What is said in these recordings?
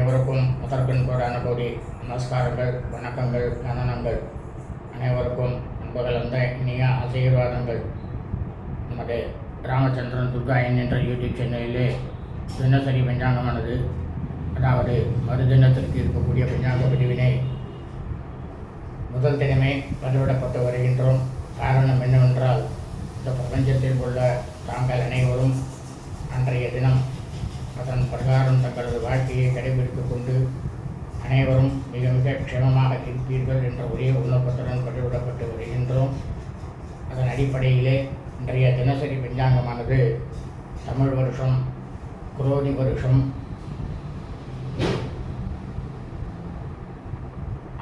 அனைவருக்கும் முதற்கண் கோடான கோடி நமஸ்காரங்கள் வணக்கங்கள் கணனங்கள் அனைவருக்கும் அன்புகலந்த இனிய ஆசீர்வாதங்கள். நமது ராமச்சந்திரன் துர்கா என்கின்ற யூடியூப் சேனலிலே தினசரி பஞ்சாங்கமானது அதாவது மறுதினத்திற்கு இருக்கக்கூடிய பஞ்சாங்க பிரிவினை முதல் தினமே பதிவிடப்பட்டு வருகின்றோம். காரணம் என்னவென்றால் இந்த பிரபஞ்சத்தில் உள்ள தாங்கள் அனைவரும் அன்றைய தினம் அதன் பிரகாரம் தங்களது வாழ்க்கையை கடைபிடித்துக் கொண்டு அனைவரும் மிக மிக க்ஷமமாக இருப்பீர்கள் என்ற ஒரே விண்ணப்பத்துடன் பதிவிடப்பட்டு வருகின்றோம். அதன் அடிப்படையிலே இன்றைய தினசரி பஞ்சாங்கமானது தமிழ் வருஷம் குரோதி வருஷம்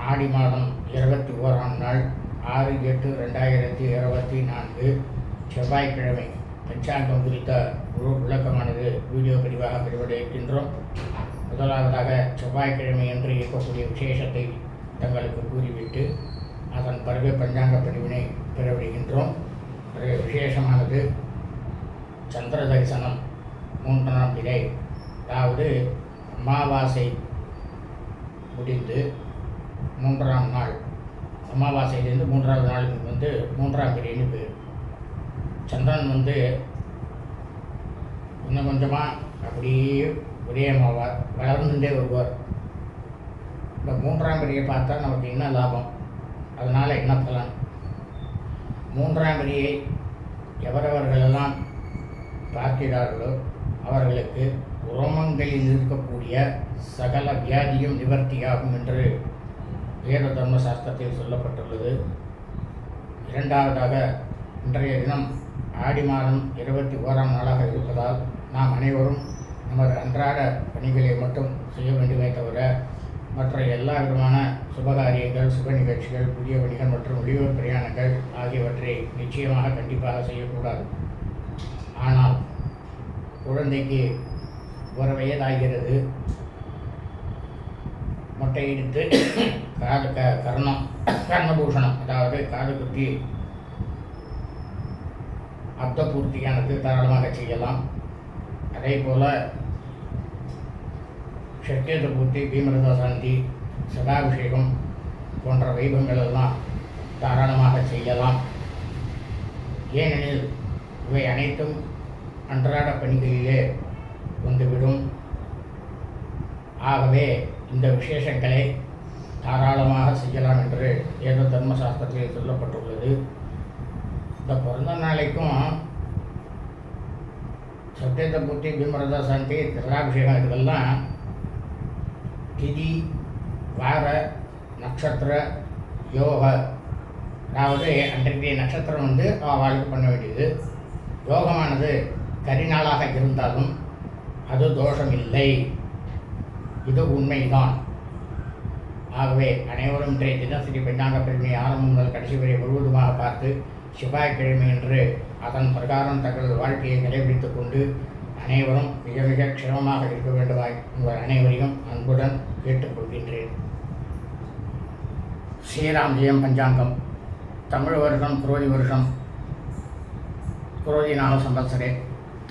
ஆடி மாதம் இருபத்தி ஓராம் நாள் ஆறு எட்டு ரெண்டாயிரத்தி இருபத்தி நான்கு செவ்வாய்க்கிழமை. பஞ்சாங்கம் குறித்த முழு விளக்கமானது வீடியோ பதிவாக பதிவிட இருக்கின்றோம் முதலாவதாக செவ்வாய்க்கிழமை என்று இருக்கக்கூடிய விசேஷத்தை தங்களுக்கு கூறிவிட்டு அதன் பிறகு பஞ்சாங்க பதிவினை பெறவிடுகின்றோம் அது விசேஷமானது சந்திர தரிசனம் மூன்றாம் பிறை அதாவது அமாவாசை முடிந்து மூன்றாம் நாள். அமாவாசையிலிருந்து மூன்றாவது நாளுக்கு வந்து மூன்றாம் பிறைன்னு பேர். சந்திரன் வந்து இன்னும் கொஞ்சமாக அப்படியே உதயமாவார் வளர்ந்துட்டே வருவார். இந்த மூன்றாம் பிரியை பார்த்தா நமக்கு என்ன லாபம்? அதனால் என்ன பலன்? மூன்றாம் பிரியை எவரவர்களெல்லாம் பார்க்கிறார்களோ அவர்களுக்கு உரோமங்களில் இருக்கக்கூடிய சகல வியாதியும் நிவர்த்தியாகும் என்று வேத தர்ம சாஸ்திரத்தில் சொல்லப்பட்டுள்ளது. இரண்டாவதாக இன்றைய தினம் ஆடி மாதம் இருபத்தி ஓராம் நாளாக இருப்பதால் நாம் அனைவரும் நமது அன்றாட பணிகளை மட்டும் செய்ய வேண்டுமே தவிர மற்ற எல்லா விதமான சுபகாரியங்கள் சுப நிகழ்ச்சிகள் புதிய பணிகள் மற்றும் வெளியூர் பிரயாணங்கள் ஆகியவற்றை நிச்சயமாக கண்டிப்பாக செய்யக்கூடாது. ஆனால் குழந்தைக்கு ஒரு வயதாகிறது மொட்டையிடுத்து காது க கர்ணம் கர்ணபூஷணம் அதாவது காது குத்தி அர்த்த பூர்த்தியானது தாராளமாக செய்யலாம். அதே போல் சத்தியத பூர்த்தி பீமரத சாந்தி சதாபிஷேகம் போன்ற வைபவங்கள் எல்லாம் தாராளமாக செய்யலாம். ஏனெனில் இவை அனைத்தும் அன்றாட பணிகளிலே வந்துவிடும். ஆகவே இந்த விசேஷங்களை தாராளமாக செய்யலாம் என்று ஏதோ தர்மசாஸ்திரத்தில் சொல்லப்பட்டுள்ளது. இந்த பிறந்த நாளைக்கும் சத்தியத்தை பூர்த்தி பீமரதா சாந்தி திருடாபிஷேகம் இதுக்கெல்லாம் திதி வார நட்சத்திர யோக. அதாவது அன்றைக்கு நட்சத்திரம் வந்து வாழ்க்கை பண்ண வேண்டியது. யோகமானது கரிநாளாக இருந்தாலும் அது தோஷம் இல்லை இது உண்மைதான். ஆகவே அனைவரும் இன்றைய தினசரி பெண்ணாங்க பெருமை ஆரம்பம் முதல் கடைசி வரை முழுவதுமாக பார்த்து செவ்வாய்க்கிழமையன்று அதன் பிரகாரம் தங்களது வாழ்க்கையை கடைபிடித்துக் கொண்டு அனைவரும் மிக மிக க்ஷமமாக இருக்க வேண்டுமாய் உங்கள் அனைவரையும் அன்புடன் கேட்டுக்கொள்கின்றேன். ஸ்ரீராம் ஜெயம் பஞ்சாங்கம் தமிழ் வருஷம் குரோதி வருஷம் குரோதி நாம சம்பத்சரே.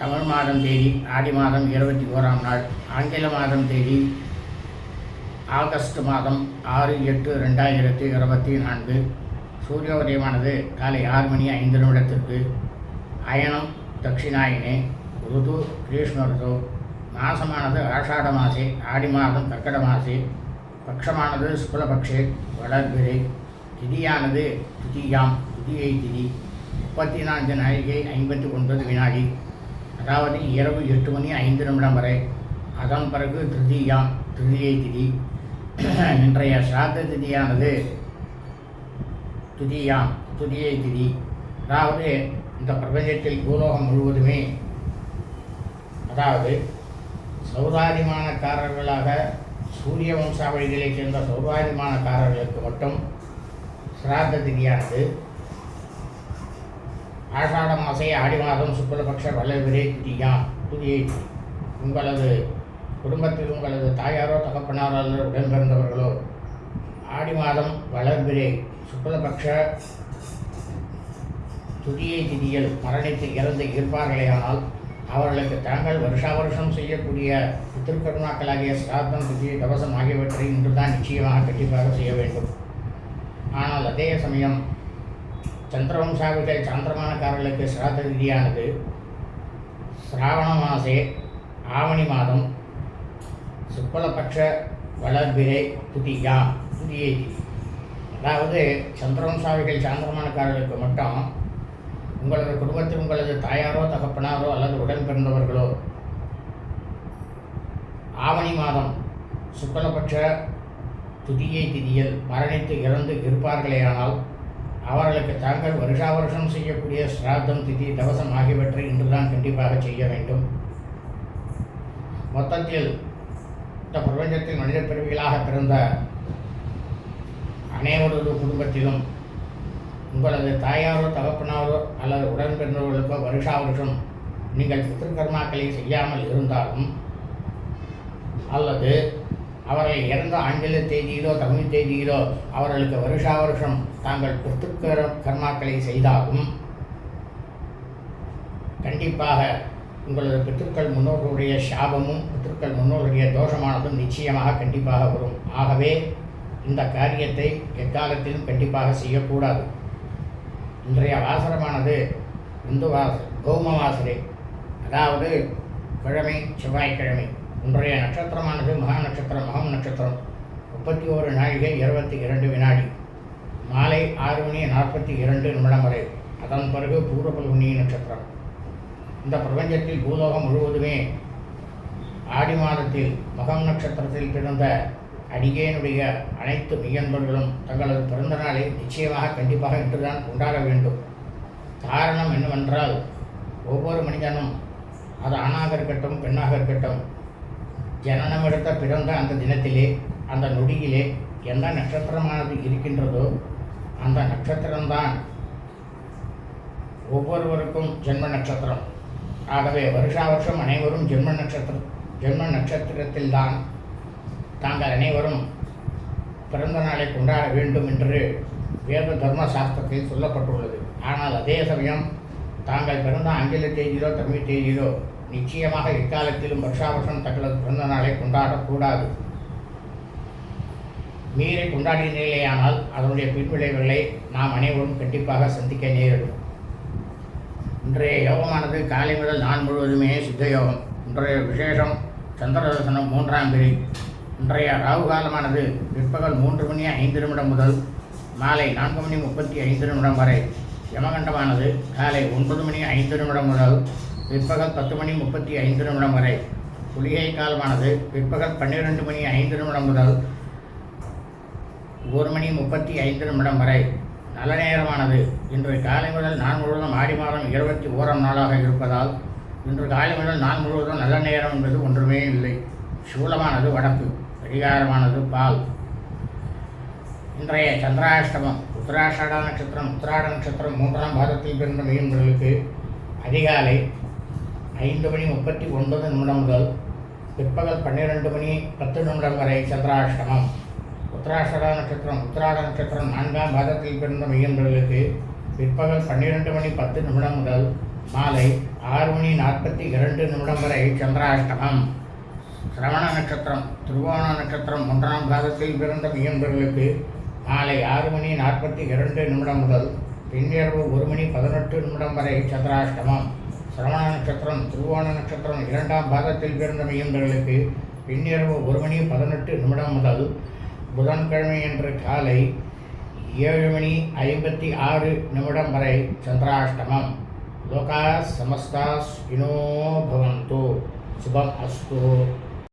தமிழ் மாதம் தேதி ஆடி மாதம் இருபத்தி ஓராம் நாள் ஆங்கில மாதம் தேதி ஆகஸ்ட் மாதம் ஆறு எட்டு ரெண்டாயிரத்தி இருபத்தி நான்கு. சூரிய உதயமானது காலை ஆறு மணி ஐந்து நிமிடத்திற்கு அயனம் தட்சிணாயினே ருது கிரீஷ்ம ருது மாசமானது ஆஷாட மாசே ஆடி மாதம் கர்க்கட மாசே பக்ஷமானது சுக்லபக்ஷே வளர்பிறை திதியானது துதியாம் துதியை திதி முப்பத்தி நான்கு நாழிகை ஐம்பத்தி ஒன்பது வினாடி அதாவது இரவு எட்டு மணி ஐந்து நிமிடம் வரை அதன் பிறகு திருதியாம் திருதியை திதி. இன்றைய சிராத்த திதியானது துதியாம் துதியை திதி. அதாவது இந்த பிரபஞ்சத்தில் பூலோகம் முழுவதுமே அதாவது சௌராதிமானக்காரர்களாக சூரிய வம்சாவளிகளைச் சேர்ந்த சௌராதிமானக்காரர்களுக்கு மட்டும் சிராத்த திதியானது. ஆஷாட மாசை ஆடி மாதம் சுக்லபக்ஷ வல்லவிரே திதியாம் துதியை உங்களது குடும்பத்தில் உங்களது தாயாரோ தகப்பனாரோ அல்லது பிறந்தவர்களோ ஆடி மாதம் வளர்பிறை. சுக்லபக்ஷ துதியை திதியில் மரணித்து இறந்து இருப்பார்களேயானால் அவர்களுக்கு தாங்கள் வருஷா வருஷம் செய்யக்கூடிய பித்திருக்கருணாக்களாகிய சிராத்தம் திதி தவசம் ஆகியவற்றை இன்று தான் நிச்சயமாக கண்டிப்பாக செய்ய வேண்டும். ஆனால் அதே சமயம் சந்திரவம்சாவிகள் சாந்திரமானக்காரர்களுக்கு சிராத்த திதியானது சிராவண மாசே ஆவணி மாதம் சுக்லபக்ஷ வளர்பிரே துதியா துதியை திதி. அதாவது சந்திரவம்சாவிகள் சாந்திரமானக்காரர்களுக்கு மட்டும் உங்களது குடும்பத்தில் உங்களது தாயாரோ தகப்பனாரோ அல்லது உடன் பிறந்தவர்களோ ஆவணி மாதம் சுக்லபட்ச துதியை திதியில் மரணித்து இறந்து இருப்பார்களேயானால் அவர்களுக்கு தாங்கள் வருஷா வருஷம் செய்யக்கூடிய சிராத்தம் திதி தவசம் ஆகியவற்றை இன்றுதான் கண்டிப்பாக செய்ய வேண்டும். மொத்தத்தில் இந்த பிரபஞ்சத்தில் மனித பிறவிகளாக பிறந்த அனைவரது குடும்பத்திலும் உங்களது தாயாரோ தகப்பனாரோ அல்லது உடன்பிறந்தவர்களுக்கோ வருஷா வருஷம் நீங்கள் பித்திருக்கர்மாக்களை செய்யாமல் இருந்தாலும் அல்லது அவர்கள் இறந்த ஆங்கில தேதியிலோ தமிழ் தேதியிலோ அவர்களுக்கு வருஷா வருஷம் தாங்கள் பித்திருக்கர கர்மாக்களை செய்தாலும் கண்டிப்பாக உங்களது பித்திருக்கள் முன்னோர்களுடைய சாபமும் பித்திருக்கள் முன்னோர்களுடைய தோஷமானதும் நிச்சயமாக கண்டிப்பாக வரும். ஆகவே இந்த காரியத்தை எக்காலத்திலும் கண்டிப்பாக செய்யக்கூடாது. இன்றைய வாசரமானது இந்து வாச கௌம வாசரை அதாவது கிழமை செவ்வாய்க்கிழமை. இன்றைய நட்சத்திரமானது மகா நட்சத்திரம் மகம் நட்சத்திரம். முப்பத்தி ஓரு நாழிகை இருபத்தி இரண்டு வினாடி. மாலை ஆறு மணி நாற்பத்தி இரண்டு நிமிடம் வரை. அதன் பிறகு பூர்வ பல்குனி நட்சத்திரம். இந்த பிரபஞ்சத்தில் பூலோகம் முழுவதுமே ஆடி மாதத்தில் மகம் நட்சத்திரத்தில் பிறந்த அடிகேனுடைய அனைத்து மெய்யன்பர்களும் தங்களது பிறந்த நாளை நிச்சயமாக கண்டிப்பாக இன்றுதான் கொண்டாட வேண்டும். காரணம் என்னவென்றால் ஒவ்வொரு மனிதனும் அது ஆணாக இருக்கட்டும் பெண்ணாக இருக்கட்டும் ஜனனம் எடுத்த பிறந்த அந்த தினத்திலே அந்த நொடியிலே எந்த நட்சத்திரமானது இருக்கின்றதோ அந்த நட்சத்திரம்தான் ஒவ்வொருவருக்கும் ஜென்ம நட்சத்திரம். ஆகவே வருஷா வருஷம் அனைவரும் ஜென்ம நட்சத்திரம் ஜென்ம நட்சத்திரத்தில்தான் தாங்கள் அனைவரும் பிறந்த நாளை கொண்டாட வேண்டும் என்று வேத தர்ம சாஸ்திரத்தில் சொல்லப்பட்டுள்ளது. ஆனால் அதே சமயம் தாங்கள் பிறந்த ஆங்கில தேதியிலோ தமிழ் தேதியிலோ நிச்சயமாக எக்காலத்திலும் வருஷாவருஷம் தங்களது பிறந்த நாளை கொண்டாடக்கூடாது. மீறி கொண்டாடினீர்களேயானால் அதனுடைய பின்விளைவுகளை நாம் அனைவரும் கண்டிப்பாக சந்திக்க நேரிடும். இன்றைய யோகமானது காலை முதல் நான் முழுவதுமே சித்த யோகம். இன்றைய விசேஷம் சந்திரதர்சனம் மூன்றாம் பிரி இன்றைய ராகு காலமானது பிற்பகல் மூன்று மணி ஐந்து நிமிடம் முதல் மாலை நான்கு மணி முப்பத்தி ஐந்து நிமிடம் வரை. யமகண்டமானது காலை ஒன்பது மணி ஐந்து நிமிடம் முதல் பிற்பகல் பத்து மணி முப்பத்தி ஐந்து நிமிடம் வரை. குளிகை காலமானது பிற்பகல் பன்னிரெண்டு மணி ஐந்து நிமிடம் முதல் ஒரு மணி முப்பத்தி ஐந்து நிமிடம் வரை. நல்ல நேரமானது. இன்று காலை முதல் நான் முழுவதும் ஆடி மாதம் இருபத்தி ஓராம் நாளாக இருப்பதால் இன்று காலை முதல் நாள் முழுவதும் நல்ல நேரம் என்பது ஒன்றுமே இல்லை. சூலமானது வடக்கு. பரிகாரமானது பால். இன்றைய சந்திராஷ்டமம் உத்தராஷாட நட்சத்திரம் உத்திராட நட்சத்திரம் மூன்றாம் பாதத்தில் பிறந்த மீன்களுக்கு அதிகாலை ஐந்து மணி முப்பத்தி ஒன்பது நிமிடம் முதல் பிற்பகல் பன்னிரெண்டு மணி பத்து நிமிடம் வரை சந்திராஷ்டமம். உத்தராஷட நட்சத்திரம் உத்திராட நட்சத்திரம் நான்காம் பாதத்தில் பிறந்த மையன்களுக்கு பிற்பகல் பன்னிரெண்டு மணி பத்து நிமிடம் முதல் மாலை ஆறு மணி நாற்பத்தி இரண்டு நிமிடம் வரை சந்திராஷ்டமம். சிரவண நட்சத்திரம் திருவோண நட்சத்திரம் ஒன்றாம் பாதத்தில் பிறந்த மீன்பர்களுக்கு மாலை ஆறு மணி நாற்பத்தி இரண்டு நிமிடம் முதல் பின்னிரவு ஒரு மணி பதினெட்டு நிமிடம் வரை சந்திராஷ்டமம். சிரவண நட்சத்திரம் திருவோண நட்சத்திரம் இரண்டாம் பாதத்தில் பிறந்த மீன்பர்களுக்கு பின்னிரவு ஒரு மணி பதினெட்டு நிமிடம் முதல் புதன்கிழமை அன்று காலை ஏழு மணி ஐம்பத்தி ஆறு நிமிடம் வரை சந்திராஷ்டமம். லோகா சமஸ்தாஸ் இனோ பவந்தோ. சுபம் அஸ்து.